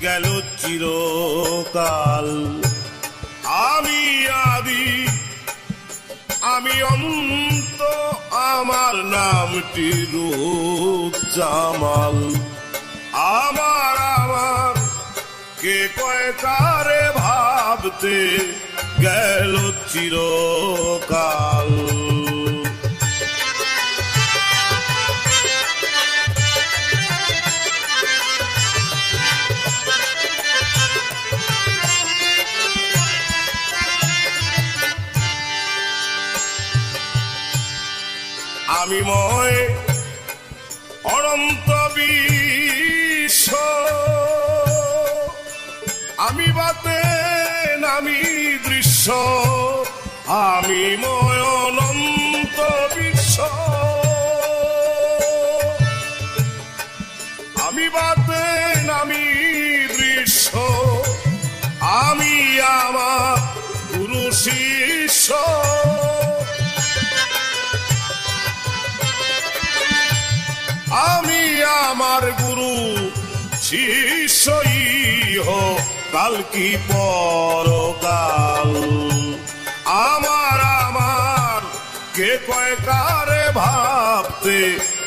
গেল চিরকাল। আমি আদি, আমি অন্ত আমার নামটি রূপ জামাল। আমার আমার, কে কয় কারে ভাবতে গেল চিরকাল? আমি ময় অনন্ত বিশ্ব। আমি বাতে নামি দৃশ্য আমি ময় অনন্ত বিশ্ব আমার গুরু শিষ্যই হো কাল কি পরকাল। আমার আমার কে কয় ভাবতে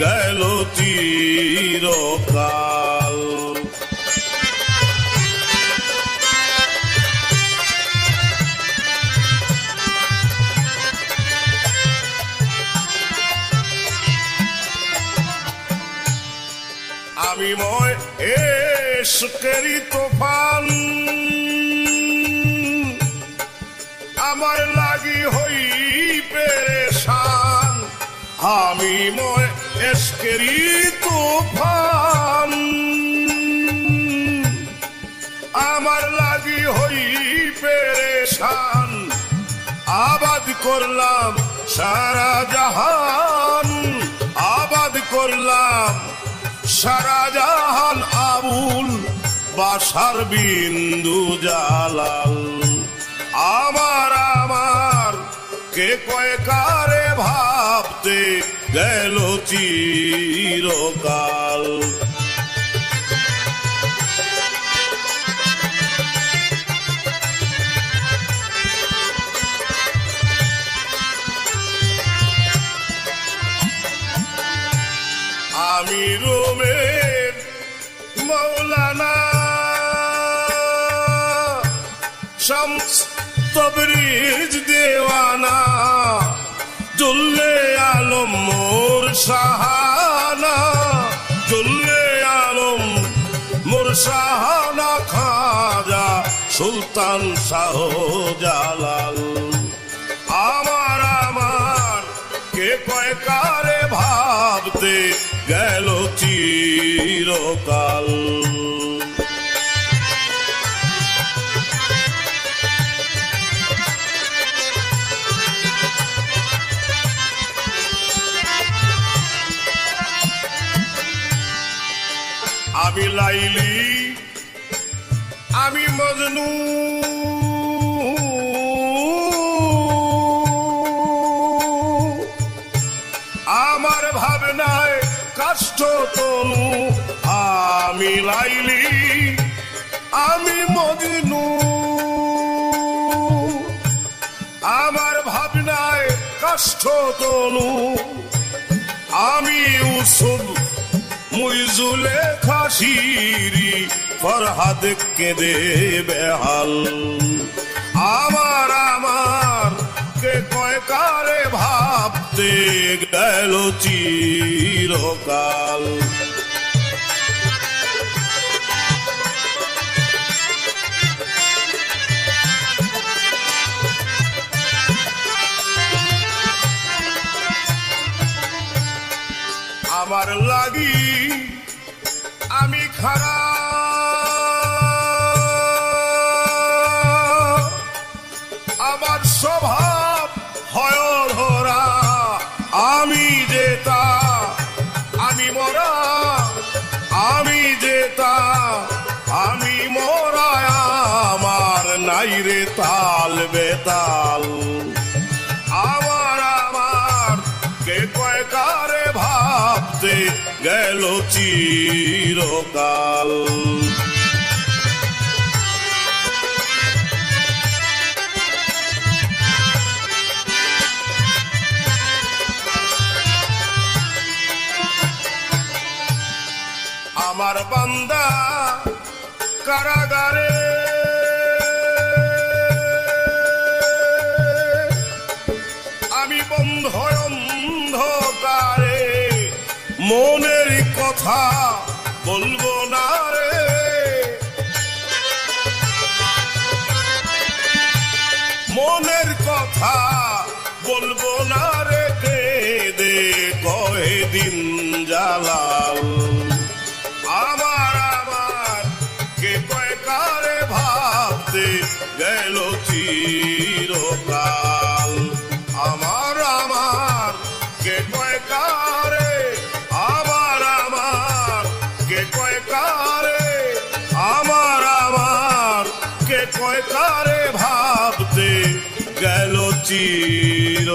গেল চিরকাল? আমি ময় এসকেরি তোফান। আমার লাগি হই পেরেশান, আমি ময় এসকেরি তোফান। আমার লাগি হই পেরেশান, আবাদ করলাম সারা জাহান। সারা জাহান আবুল বাসার বিন্দু জালাল। আমার আমার কে কয় কারে ভাবতে গেল চিরকাল? মৌলানা। শামস তবরিজ দেওয়ানা, জুল্লে আলম মোর সাহানা জুল্লে আলম মোর সাহানা খাজা সুলতান শাহ জালাল। আমার আমার, কে কয় কারে ভাবতে গেল চিরকাল। আমি লাইলি আমি মজনু। কাষ্ট তনু আমি লাইলি, আমি মজনু আমার ভাবনায় কাষ্ট তনু, আমি উসুব মুইজুলে খাসিরি, ফরহাদ কেঁদে বেহাল। আমার আমার, কে কয় কারে ভাবতে গেল চিরকাল। আমার লাগি আমি খারাপ আমার স্বভাব যেতা আমি মরা আমার নাই রে তাল বেতাল। আমার আমার কে কয় ভাবতে গেল চিরকাল। আমার বান্দা কারাগারে। আমি বন্ধ অন্ধকারে, মনের কথা বলব না রে। মনের কথা বলব না রে দে কয়ে দিন জালাল ভাবতে গেল চিরকাল। আমার আমার, কে কয় কারে? আমার আমার, কে কয় কারে? আমার আমার, কে কয় কারে? ভাবতে গেল চিরকাল।